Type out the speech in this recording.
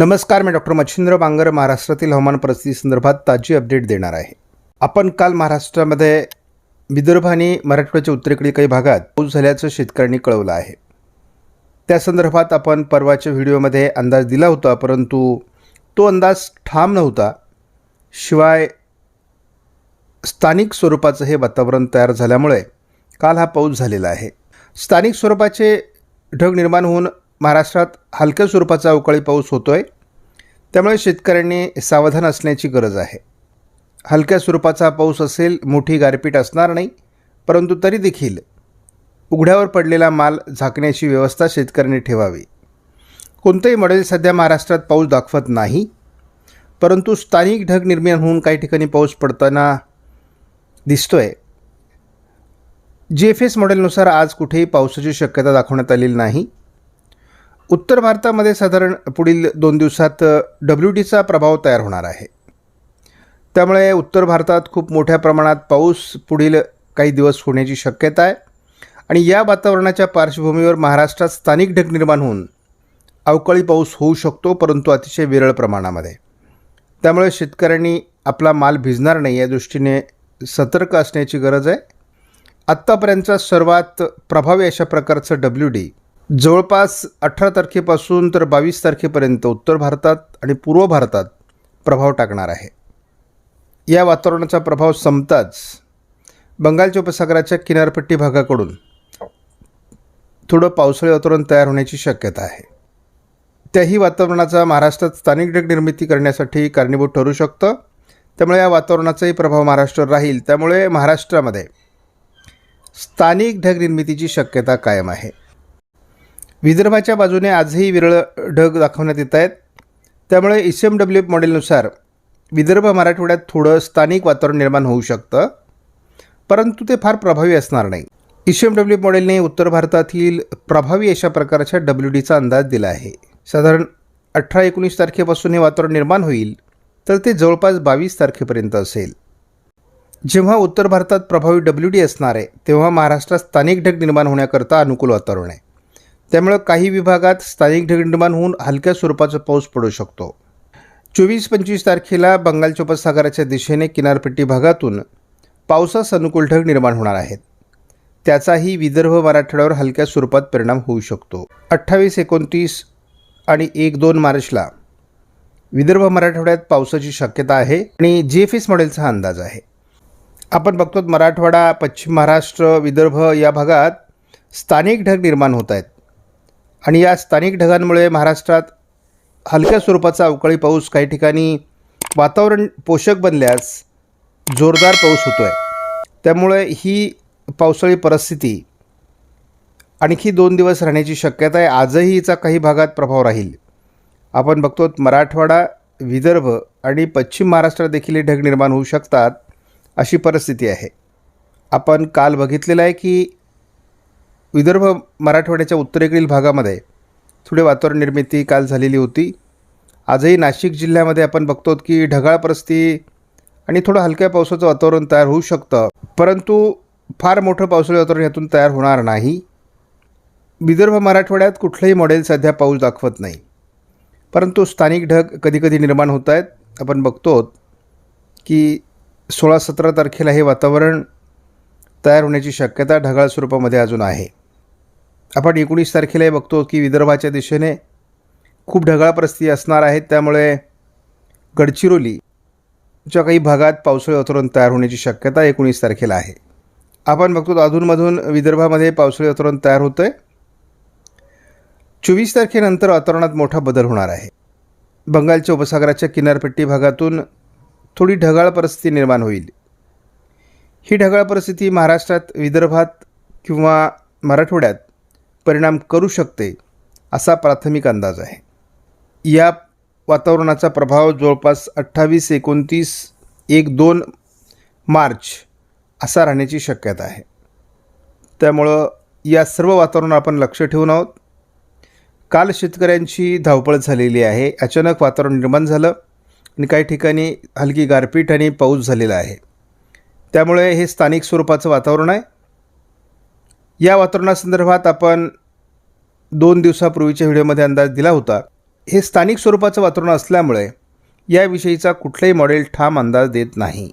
नमस्कार मी डॉक्टर मच्छिंद्र बांगर महाराष्ट्रातील हवामान परिस्थिती संदर्भात ताजी अपडेट देणार आहे. आपण काल महाराष्ट्रामध्ये विदर्भ आणि मराठवाड्याच्या उत्तरेकडील काही भागात पाऊस झाल्याचं शेतकऱ्यांनी कळवलं आहे. त्या संदर्भात आपण परवाच्या व्हिडिओमध्ये अंदाज दिला होता परंतु तो अंदाज ठाम नव्हता. शिवाय स्थानिक स्वरूपाचं हे वातावरण तयार झाल्यामुळे काल हा पाऊस झालेला आहे. स्थानिक स्वरूपाचे ढग निर्माण होऊन महाराष्ट्रात हलक्या स्वरूपाचा अवकाळी पाऊस होतो आहे त्यामुळे शेतकऱ्यांनी सावधान असण्याची गरज आहे. हलक्या स्वरूपाचा पाऊस असेल मोठी गारपीट असणार नाही परंतु तरी देखील उघड्यावर पडलेला माल झाकण्याची व्यवस्था शेतकऱ्यांनी ठेवावी. कोणतंही मॉडेल सध्या महाराष्ट्रात पाऊस दाखवत नाही परंतु स्थानिक ढग निर्माण होऊन काही ठिकाणी पाऊस पडताना दिसतोय. जी एफ एस मॉडेलनुसार आज कुठेही पावसाची शक्यता दाखवण्यात आलेली नाही. उत्तर भारतामध्ये साधारण पुढील दोन दिवसात डब्ल्यू डीचा प्रभाव तयार होणार आहे. त्यामुळे उत्तर भारतात खूप मोठ्या प्रमाणात पाऊस पुढील काही दिवस होण्याची शक्यता आहे. आणि या वातावरणाच्या पार्श्वभूमीवर महाराष्ट्रात स्थानिक ढग निर्माण होऊन अवकाळी पाऊस होऊ शकतो परंतु अतिशय विरळ प्रमाणामध्ये. त्यामुळे शेतकऱ्यांनी आपला माल भिजणार नाही या दृष्टीने सतर्क असण्याची गरज आहे. आत्तापर्यंतचा सर्वात प्रभावी अशा प्रकारचं डब्ल्यू डी जवळपास अठरा तारखेपासून तर बावीस तारखेपर्यंत उत्तर भारतात आणि पूर्व भारतात प्रभाव टाकणार आहे. या वातावरणाचा प्रभाव संपताच बंगालच्या उपसागराच्या किनारपट्टी भागाकडून थोडं पावसाळी वातावरण तयार होण्याची शक्यता आहे. त्याही वातावरणाचा महाराष्ट्रात स्थानिक ढग निर्मिती करण्यासाठी कारणीभूत ठरू शकतं. त्यामुळे या वातावरणाचाही प्रभाव महाराष्ट्रावर राहील. त्यामुळे महाराष्ट्रामध्ये स्थानिक ढग निर्मितीची शक्यता कायम आहे. विदर्भाच्या बाजूने आजही विरळ ढग दाखवण्यात येत आहेत. त्यामुळे ई सी एम डब्ल्यू मॉडेलनुसार विदर्भ मराठवाड्यात थोडं स्थानिक वातावरण निर्माण होऊ शकतं परंतु ते फार प्रभावी असणार नाही. ई सी एम डब्ल्यू मॉडेलने उत्तर भारतातील प्रभावी अशा प्रकारच्या डब्ल्यू डीचा अंदाज दिला आहे. साधारण अठरा एकोणीस तारखेपासून हे वातावरण निर्माण होईल तर ते जवळपास बावीस तारखेपर्यंत असेल. जेव्हा उत्तर भारतात प्रभावी डब्ल्यू डी असणार आहे तेव्हा महाराष्ट्रात स्थानिक ढग निर्माण होण्याकरता अनुकूल वातावरण आहे. त्यामुळं काही विभागात स्थानिक ढग निर्माण होऊन हलक्या स्वरूपाचा पाऊस पडू शकतो. चोवीस पंचवीस तारखेला बंगालच्या उपसागराच्या दिशेने किनारपट्टी भागातून पावसास अनुकूल ढग निर्माण होणार आहेत. त्याचाही विदर्भ मराठवाड्यावर हलक्या स्वरूपात परिणाम होऊ शकतो. अठ्ठावीस एकोणतीस आणि एक दोन मार्चला विदर्भ मराठवाड्यात पावसाची शक्यता आहे आणि जी एफ एस मॉडेलचा अंदाज आहे. आपण बघतो मराठवाडा पश्चिम महाराष्ट्र विदर्भ या भागात स्थानिक ढग निर्माण होत आहेत. आणि या स्थानिक ढगांमुळे महाराष्ट्रात हलक्या स्वरूपाचा अवकाळी पाऊस काही ठिकाणी वातावरण पोषक बनल्यास जोरदार पाऊस होतो आहे त्यामुळे ही पावसाळी परिस्थिती आणखी दोन दिवस राहण्याची शक्यता आहे. आजही हिचा काही भागात प्रभाव राहील. आपण बघतो मराठवाडा विदर्भ आणि पश्चिम महाराष्ट्रात देखील हे ढग निर्माण होऊ शकतात अशी परिस्थिती आहे. आपण काल बघितलेलं आहे की विदर्भ मराठवाड्याच्या उत्तरेकडील भागामध्ये थोडी वातावरण निर्मिती काल झालेली होती. आजही नाशिक जिल्ह्यामध्ये आपण बघतो की ढगाळ परिस्थिती आणि थोडं हलक्या पावसाचं वातावरण तयार होऊ शकतं. परंतु फार मोठं पावसाळी वातावरण यातून तयार होणार नाही. विदर्भ मराठवाड्यात कुठलंही मॉडेल सध्या पाऊस दाखवत नाही. परंतु स्थानिक ढग कधीकधी निर्माण होत आहेत. आपण बघतो की सोळा सतरा तारखेला हे वातावरण तयार होण्याची शक्यता ढगाळ स्वरूपामध्ये अजून आहे. आपण एकोणीस तारखेलाही बघतो की विदर्भाच्या दिशेने खूप ढगाळ परिस्थिती असणार आहेत त्यामुळे गडचिरोलीच्या काही भागात पावसाळी वातावरण तयार होण्याची शक्यता एकोणीस तारखेला आहे. आपण बघतो अधूनमधून विदर्भामध्ये पावसाळी वातावरण तयार होतं आहे चोवीस तारखेनंतर वातावरणात मोठा बदल होणार आहे. बंगालच्या उपसागराच्या किनारपट्टी भागातून थोडी ढगाळ परिस्थिती निर्माण होईल. ही ढगाळ परिस्थिती महाराष्ट्रात विदर्भात किंवा मराठवाड्यात परिणाम करू शकते असा प्राथमिक अंदाज आहे. या वातावरणाचा प्रभाव जवळपास अठ्ठावीस एकोणतीस एक दोन मार्च असा राहण्याची शक्यता आहे. त्यामुळं या सर्व वातावरण आपण लक्ष ठेवून आहोत. काल शेतकऱ्यांची धावपळ झालेली आहे. अचानक वातावरण निर्माण झालं आणि काही ठिकाणी हलकी गारपीट आणि पाऊस झालेला आहे. त्यामुळे हे स्थानिक स्वरूपाचं वातावरण आहे. या वातावरणासंदर्भात आपण दोन दिवसापूर्वीच्या व्हिडिओमध्ये अंदाज दिला होता. हे स्थानिक स्वरूपाचं वातावरण असल्यामुळे याविषयीचा कुठलाही मॉडेल ठाम अंदाज देत नाही.